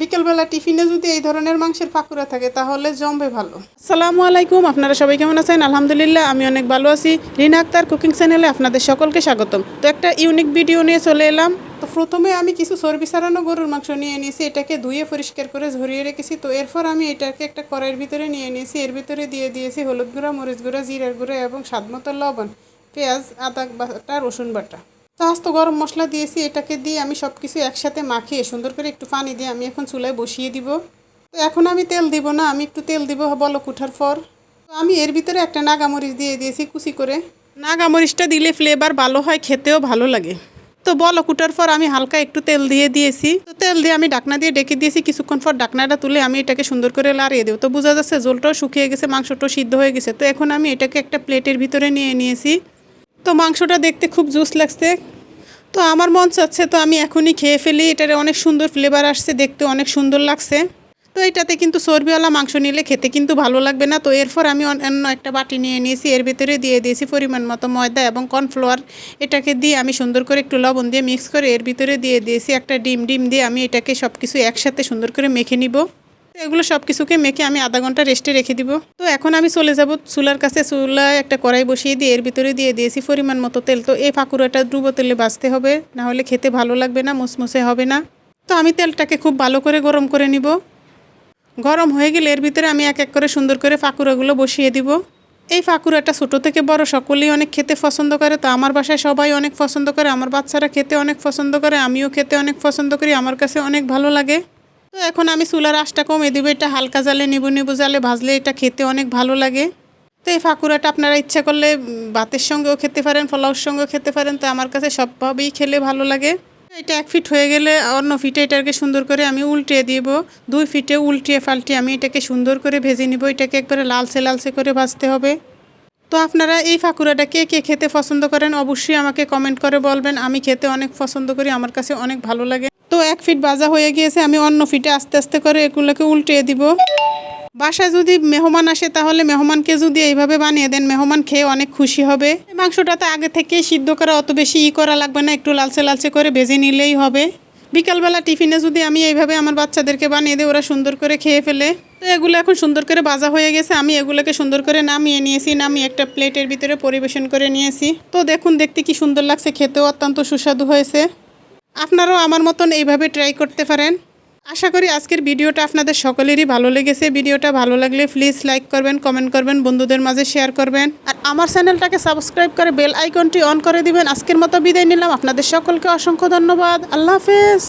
বিকেলবেলা টিফিনে যদি এই ধরনের মাংসের পাকুড়া থাকে তাহলে জমবে ভালো। সালামু আলাইকুম আপনারা সবাই কেমন আছেন? আলহামদুলিল্লাহ আমি অনেক ভালো আছি। রিনা আক্তার কুকিং চ্যানেলে আপনাদের সকলকে স্বাগতম। তো একটা ইউনিক ভিডিও নিয়ে চলে এলাম। তো প্রথমে আমি কিছু চর্বি সারানো গরুর মাংস নিয়ে নিয়েছি এটাকে ধুয়ে পরিষ্কার করে ঝরিয়ে রেখেছি। তো এরপর আমি এটাকে একটা কড়াইয়ের ভিতরে নিয়ে নিয়েছি। এর ভিতরে দিয়ে দিয়েছি হলুদ গুঁড়া মরিচ গুঁড়া জিরার গুঁড়া এবং স্বাদমতো লবণ পেঁয়াজ আদা বাটা রসুন বাটা। তো আজ তো গরম মশলা দিয়েছি, এটাকে দিয়ে আমি সব কিছু একসাথে মাখিয়ে সুন্দর করে একটু পানি দিয়ে আমি এখন চুলায় বসিয়ে দিব। তো এখন আমি তেল দিব না, আমি একটু তেল দিব বলক উঠার পর। তো আমি এর ভিতরে একটা নাগামরিচ দিয়ে দিয়েছি কুচি করে। নাগামরিচটা দিলে ফ্লেভার ভালো হয়, খেতেও ভালো লাগে। তো বলক কুটার পর আমি হালকা একটু তেল দিয়ে দিয়েছি। তো তেল দিয়ে আমি ডাকনা দিয়ে ডেকে দিয়েছি, কিছুক্ষণ পর ডাকনাটা তুলে আমি এটাকে সুন্দর করে লাড়িয়ে দেবো। তো বোঝা যাচ্ছে জলটাও শুকিয়ে গেছে, মাংসটাও সিদ্ধ হয়ে গেছে। তো এখন আমি এটাকে একটা প্লেটের ভিতরে নিয়ে নিয়েছি। তো মাংসটা দেখতে খুব জুস লাগছে। তো আমার মন চাচ্ছে, তো আমি এখনই খেয়ে ফেলি। এটার অনেক সুন্দর ফ্লেভার আসছে, দেখতে অনেক সুন্দর লাগছে। তো এটাতে কিন্তু চর্বিওয়ালা মাংস নিলে খেতে কিন্তু ভালো লাগবে না। তো এরপর আমি অন্য একটা বাটি নিয়ে নিয়েছি। এর ভিতরে দিয়ে দিয়েছি পরিমাণ মতো ময়দা এবং কর্নফ্লাওয়ার। এটাকে দিয়ে আমি সুন্দর করে একটু লবণ দিয়ে মিক্স করে এর ভিতরে দিয়ে দিয়েছি একটা ডিম। ডিম দিয়ে আমি এটাকে সব কিছু একসাথে সুন্দর করে মেখে নিব। এগুলো সব কিছুকে মেখে আমি আধা ঘণ্টা রেস্টে রেখে দিব। এখন আমি চলে যাব চুলার কাছে। চুলায় একটা কড়াই বসিয়ে দিয়ে এর ভিতরে দিয়ে দিয়েছি পরিমাণ মতো তেল। তো এই ফাঁকুড়াটা ডুবো তেলে ভাজতে হবে, না হলে খেতে ভালো লাগবে না, মুসমুসে হবে না। তো আমি তেলটাকে খুব ভালো করে গরম করে নিব। গরম হয়ে গেলে এর ভিতরে আমি এক এক করে সুন্দর করে ফাঁকুড়াগুলো বসিয়ে দিব। এই ফাঁকুড়াটা ছোটো থেকে বড় সকলেই অনেক খেতে পছন্দ করে, তো আমার বাসায় সবাই অনেক পছন্দ করে, আমার বাচ্চারা খেতে অনেক পছন্দ করে, আমিও খেতে অনেক পছন্দ করি, আমার কাছে অনেক ভালো লাগে। তো এখন আমি চুলার আঁচটা কমে দেবো, এটা হালকা জালে নিবু নিবু জালে ভাজলে এটা খেতে অনেক ভালো লাগে। তো এই ফাঁকুড়াটা আপনারা ইচ্ছা করলে ভাতের সঙ্গেও খেতে পারেন পোলাওর সঙ্গেও খেতে পারেন, তো আমার কাছে সবভাবেই খেলে ভালো লাগে। এটা এক ফিট হয়ে গেলে অন্য ফিটে এটাকে সুন্দর করে আমি উল্টিয়ে দিব, দুই ফিটে উল্টিয়ে পাল্টিয়ে আমি এটাকে সুন্দর করে ভেজে নিব, এটাকে একবারে লালচে লালচে করে ভাজতে হবে। তো আপনারা এই ফাঁকুড়াটা কে কে খেতে পছন্দ করেন অবশ্যই আমাকে কমেন্ট করে বলবেন, আমি খেতে অনেক পছন্দ করি, আমার কাছে অনেক ভালো লাগে। তো এক ফিট বাজা হয়ে গিয়েছে, আমি অন্য ফিটে আস্তে আস্তে করে এগুলোকে উল্টিয়ে দিব। বাসায় যদি মেহমান আসে, তাহলে মেহমানকে যদি এইভাবে বানিয়ে দেন, মেহমান খেয়ে অনেক খুশি হবে। মাংসটাতে আগে থেকে সিদ্ধ করা, অত বেশি ই করা লাগবে না, একটু লালচে লালচে করে ভেজে নিলেই হবে। বিকালবেলা টিফিনে যদি আমি এইভাবে আমার বাচ্চাদেরকে বানিয়ে দিই, ওরা সুন্দর করে খেয়ে ফেলে। তো এগুলো এখন সুন্দর করে বাজা হয়ে গেছে, আমি এগুলোকে সুন্দর করে নামিয়ে নিয়েছি, নামিয়ে একটা প্লেটের ভিতরে পরিবেশন করে নিয়েছি। তো দেখুন, দেখতে কি সুন্দর লাগছে, খেতেও অত্যন্ত সুস্বাদু হয়েছে। আপনারাও আমার মতন এইভাবে ট্রাই করতে পারেন। আশা করি আজকের ভিডিওটা আপনাদের সকলেরই ভালো লেগেছে। ভিডিওটা ভালো লাগলে প্লিজ লাইক করবেন কমেন্ট করবেন, বন্ধুদের মাঝে শেয়ার করবেন। আর আমার চ্যানেলটাকে সাবস্ক্রাইব করে বেল আইকনটি অন করে দিবেন। আজকের মতো বিদায় নিলাম। আপনাদের সকলকে অসংখ্য ধন্যবাদ। আল্লাহ হাফেজ।